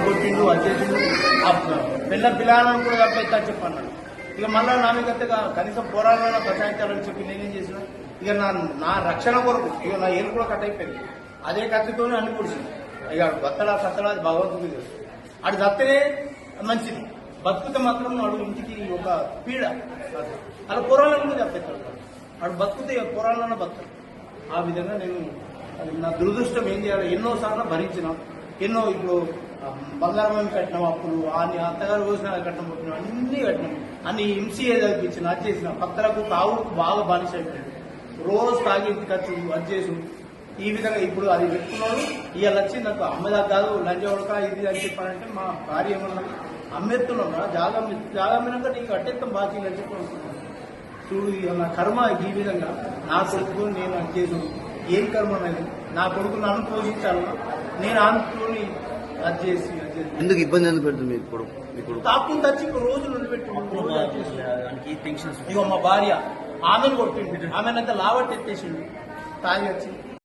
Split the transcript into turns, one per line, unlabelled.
కొట్టిండు పిల్ల పిల్లలను కూడా చెప్పేస్తా చెప్పన్నా ఇక మళ్ళీ నా కనీసం పోరాడాలని ప్రసాదించాలని చెప్పి నేనేం చేసిన ఇక నా నా రక్షణ కొరకు ఇక నా ఏలు కూడా కట్ అయిపోయింది అదే కత్తితోనే అన్ని పొడిచింది. ఇక బత్తడా సత్తడా అది భగవంతుడికి తెలుసు అటు దత్తనే మంచిది. బతుకుతే మాత్రం వాడు ఇంటికి ఒక పీడ. అలా పోరాలను కూడా తప్పేస్తాడు వాడు బతుకుతే ఇక పోరాలన్న ఆ విధంగా నేను అది నా దురదృష్టం ఏం చేయాలి? ఎన్నో సార్లు భరించిన ఎన్నో ఇప్పుడు బంగారం ఏమి కట్టినాం అప్పుడు అన్ని అత్తగారు కోసిన కట్టిన పుట్టిన అన్ని కట్టినాం. అన్ని ఎంసీఏ చదివించిన అది చేసిన. పక్కలకు కావులకు బాగా బానిస అయిపోయాడు. రోజు తాగి ఇంటికి వచ్చి అది చేసి ఈ విధంగా ఇప్పుడు అది పెట్టుకున్నాడు ఇవాళ వచ్చి నాకు అమ్మదా కాదు లంచ ఉడక ఇది అని చెప్పానంటే మా భార్య ఏమన్నా అమ్మేస్తున్నాం రా జాగా జాగా అమ్మినాక నీకు అట్టెత్తం బాకీ అని చెప్పి అనుకున్నాను చూడు నా కర్మ ఈ విధంగా నా కొడుకు నేను అది చేసు ఏం కర్మ అనేది? నా కొడుకు నన్ను పోషించాలన్నా నేను ఆంధ్రుని అది చేసి
ఎందుకు ఇబ్బంది ఎందుకు పెడుతుంది మీ కొడుకు మీ కొడుకు?
తాకుండా వచ్చి ఒక రోజు నుండి పెట్టి రోజు అది చేసి.
దానికి టెన్షన్స్
ఇగో మా భార్య ఆమెను కొట్టిండు ఆమెనంతా లావట్ ఎత్తేసిండు తాగి వచ్చి